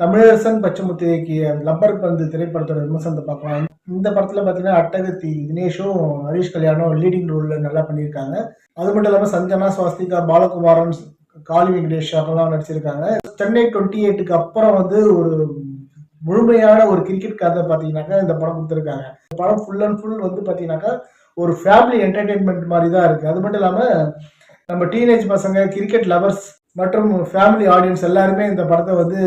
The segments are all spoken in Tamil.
தமிழரசன் பச்சமுத்து இயக்கிய லப்பர் பந்து திரைப்படத்தோட விமர்சனத்தை பார்க்கலாம். இந்த படத்துல பாத்தீங்கன்னா அட்டகத்தி தினேஷும் ஹரிஷ் கல்யாணம் லீடிங் ரோல்ல நல்லா பண்ணியிருக்காங்க. அது மட்டும் இல்லாமல் சஞ்சனா சுவாஸ்திகா பாலகுமாரன் காளி வெங்கடேஷ் அவங்களாம் நடிச்சிருக்காங்க. சென்னை டுவெண்ட்டி எயிட்டுக்கு அப்புறம் வந்து ஒரு முழுமையான ஒரு கிரிக்கெட் கதை பார்த்தீங்கன்னாக்கா இந்த படம் கொடுத்துருக்காங்க. இந்த படம் ஃபுல் அண்ட் ஃபுல் வந்து பார்த்தீங்கன்னாக்கா ஒரு ஃபேமிலி என்டர்டெயின்மெண்ட் மாதிரி தான் இருக்குது அது மட்டும் இல்லாமல் நம்ம டீனேஜ் பசங்க கிரிக்கெட் லவர்ஸ் மற்றும் ஃபேமிலி ஆடியன்ஸ் எல்லாருமே இந்த படத்தை வந்து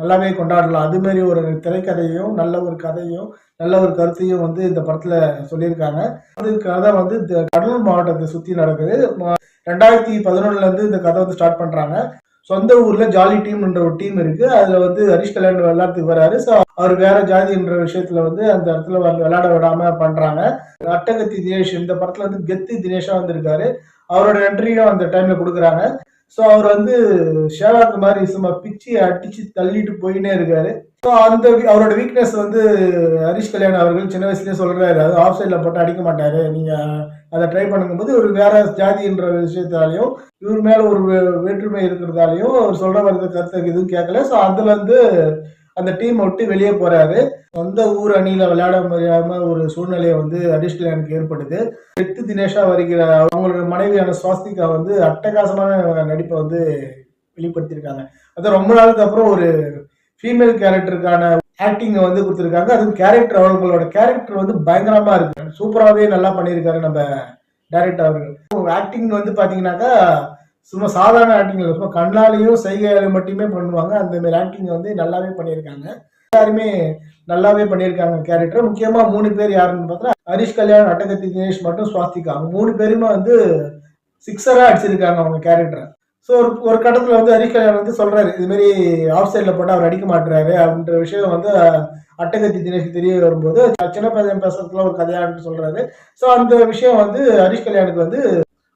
நல்லாவே கொண்டாடலாம். அது மாதிரி ஒரு திரைக்கதையும் நல்ல ஒரு கதையும் நல்ல ஒரு கருத்தையும் வந்து இந்த படத்துல சொல்லியிருக்காங்க. அது கதை வந்து இந்த கடலூர் மாவட்டத்தை சுத்தி நடக்குது. ரெண்டாயிரத்தி பதினொன்னுல இருந்து இந்த கதை வந்து ஸ்டார்ட் பண்றாங்க. சொந்த ஊர்ல ஜாலி டீம்ன்ற ஒரு டீம் இருக்கு. அதுல வந்து ஹரிஷ் கல்யாண் விளையாட்டுக்கு வராரு. ஸோ அவர் வேற ஜாதின்ற விஷயத்துல வந்து அந்த இடத்துல விளையாட விடாம பண்றாங்க. அட்டகத்தி தினேஷ் இந்த படத்துல வந்து கெத்து தினேஷா வந்திருக்காரு. அவரோட என்ட்ரியும் அந்த டைம்ல கொடுக்குறாங்க. ஸோ அவர் வந்து ஷேவாக்கு மாதிரி சும்மா பிச்சு அடிச்சு தள்ளிட்டு போயினே இருக்காரு. ஸோ அந்த அவரோட வீக்னஸ் வந்து ஹரிஷ் கல்யாண் அவர்கள் சின்ன வயசுலேயே சொல்கிறாரு அது ஆஃப் சைடில் போட்டு அடிக்க மாட்டாரு. நீங்கள் அதை ட்ரை பண்ணும்போது ஒரு வேற ஜாதின்ற விஷயத்தாலையும் இவர் மேலே ஒரு வே- வேற்றுமை இருக்கிறதாலையும் அவர் சொல்கிற வரது கருத்து எதுவும் கேட்கல ஸோ அதுலேருந்து அந்த டீம் விட்டு வெளியே போறாரு. சொந்த ஊர் அணியில விளையாட முடியாம ஒரு சூழ்நிலையை வந்து ஹரிஷ் எனக்கு ஏற்படுது. எட்டு தினேஷா வருகிற அவங்களோட மனைவியான சுவாஸ்திகா வந்து அட்டகாசமான நடிப்பை வந்து வெளிப்படுத்தியிருக்காங்க. அது ரொம்ப நாளுக்கு அப்புறம் ஒரு ஃபீமேல் கேரக்டருக்கான ஆக்டிங்கை வந்து கொடுத்துருக்காங்க. அதுவும் கேரக்டர் அவங்களோட கேரக்டர் வந்து பயங்கரமா இருக்கு. சூப்பராகவே நல்லா பண்ணியிருக்காரு நம்ம டைரக்டர் அவர்கள். ஆக்டிங் வந்து பாத்தீங்கன்னாக்கா சும்மா சாதாரண ஆக்டிங் இல்லை சும்மா கண்ணாலையும் சைகையாலையும் மட்டுமே பண்ணுவாங்க. அந்த மாதிரி ஆக்டிங் வந்து நல்லாவே பண்ணியிருக்காங்க. எல்லாருமே நல்லாவே பண்ணியிருக்காங்க கேரக்டர் முக்கியமா மூணு பேர் யாருன்னு பார்த்தா ஹரிஷ் கல்யாண் அட்டகத்தி தினேஷ் மட்டும் சுவாஸ்திகா அவங்க மூணு பேருமே வந்து சிக்ஸரா அடிச்சிருக்காங்க அவங்க கேரக்டரை ஸோ ஒரு ஒரு கட்டத்தில் வந்து ஹரிஷ் கல்யாண் வந்து சொல்றாரு இதுமாரி ஆஃப் சைடில் போட்டு அவர் அடிக்க மாட்டுறாரு அப்படின்ற விஷயம் வந்து அட்டகத்தி தினேஷ் தெரிய வரும்போது சின்ன பையன் பேசுறதுல ஒரு கதையான்னு சொல்றாரு. ஸோ அந்த விஷயம் வந்து ஹரிஷ் கல்யாணுக்கு வந்து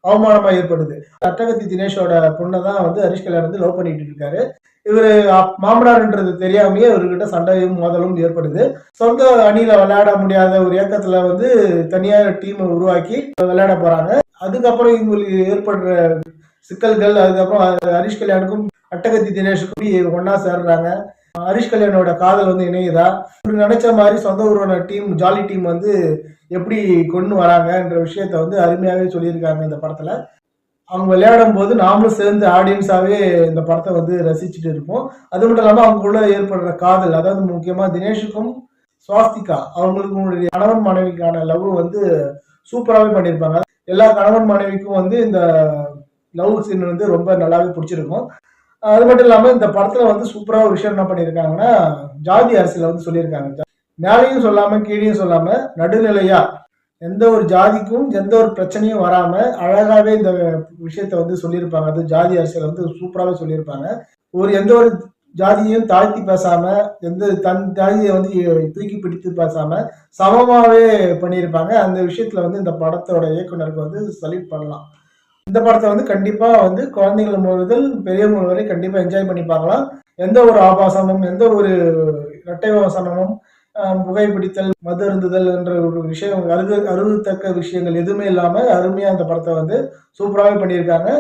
அவமானமா ஏற்படுது. அட்டகத்தி தினேஷோட பொண்ணை தான் வந்து ஹரிஷ் கல்யாண் வந்து லவ் பண்ணிட்டு இருக்காரு. இவர் மாமனார்ன்றது தெரியாமயே இவர்கிட்ட சண்டையும் மோதலும் ஏற்படுது. சொந்த அணியில விளையாட முடியாத ஒரு இயக்கத்துல வந்து தனியார் டீமை உருவாக்கி விளையாட போறாங்க. அதுக்கப்புறம் இவங்களுக்கு ஏற்படுற சிக்கல்கள் அதுக்கப்புறம் ஹரிஷ் கல்யாணுக்கும் அட்டகத்தி தினேஷுக்கும் ஒன்னா சேர்றாங்க. ஹரிஷ் கல்யாணோட காதல் வந்து இணையுதா? இப்படி நினைச்ச மாதிரி சொந்த ஊரோட டீம் ஜாலி டீம் வந்து எப்படி கொண்டு வராங்கன்ற விஷயத்த வந்து அருமையாகவே சொல்லியிருக்காங்க இந்த படத்துல. அவங்க விளையாடும் போது நாமளும் சேர்ந்து ஆடியன்ஸாவே இந்த படத்தை வந்து ரசிச்சுட்டு இருப்போம். அது மட்டும் இல்லாமல் அவங்களுக்குள்ள ஏற்படுற காதல் அதாவது முக்கியமா தினேஷுக்கும் சுவாஸ்திகா அவங்களுக்கு கணவன் மனைவிக்கான லவ் வந்து சூப்பராகவே பண்ணியிருப்பாங்க. எல்லா கணவன் மனைவிக்கும் வந்து இந்த லவ் சீன் வந்து ரொம்ப நல்லாவே பிடிச்சிருக்கும். அது மட்டும் இல்லாம இந்த படத்துல வந்து சூப்பரா ஒரு விஷயம் என்ன பண்ணியிருக்காங்கன்னா ஜாதி அரசியல வந்து சொல்லியிருக்காங்க. மேலையும் சொல்லாம கீழையும் சொல்லாம நடுநிலையா எந்த ஒரு ஜாதிக்கும் எந்த ஒரு பிரச்சனையும் வராம அழகாவே இந்த விஷயத்த வந்து சொல்லியிருப்பாங்க. அது ஜாதி அரசியல் வந்து சூப்பராகவே சொல்லியிருப்பாங்க. ஒரு எந்த ஒரு ஜாதியையும் தாழ்த்தி பேசாம எந்த தன் ஜாதியை வந்து தூக்கி பிடித்து பேசாம சமமாவே பண்ணியிருப்பாங்க. அந்த விஷயத்துல வந்து இந்த படத்தோட இயக்குனருக்கு வந்து சல்யூட் பண்ணலாம். இந்த படத்தை வந்து கண்டிப்பா வந்து குழந்தைகள் முதல் பெரியவங்க வரை கண்டிப்பா என்ஜாய் பண்ணி பார்க்கலாம் எந்த ஒரு ஆபாசமும் எந்த ஒரு இரட்டை வாசனமும் புகைப்பிடித்தல் மது அருந்துதல் என்ற ஒரு விஷயம் அருகு அருகத்தக்க விஷயங்கள் எதுவுமே இல்லாம அருமையா அந்த படத்தை வந்து சூப்பராகவே பண்ணியிருக்காங்க.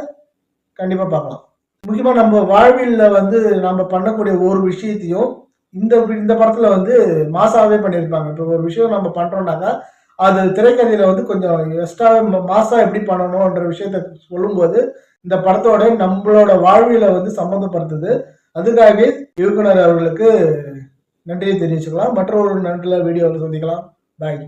கண்டிப்பா பார்க்கலாம். முக்கியமா நம்ம வாழ்வியல்ல வந்து நம்ம பண்ணக்கூடிய ஒரு விஷயத்தையும் இந்த இந்த படத்துல வந்து மாசாவே பண்ணியிருப்பாங்க. இப்போ ஒரு விஷயம் நம்ம பண்றோம்னாக்கா அது திரைக்கதையில வந்து கொஞ்சம் எக்ஸ்ட்ரா மாசா எப்படி பண்ணணும்ன்ற விஷயத்த சொல்லும்போது இந்த படத்தோட நம்மளோட வாழ்வியல வந்து சம்மந்தப்படுத்துது. அதுக்காகவே இயக்குனர் அவர்களுக்கு நன்றியை தெரிவிச்சுக்கலாம். மற்றொரு நல்ல வீடியோவில் சந்திக்கலாம். பாய்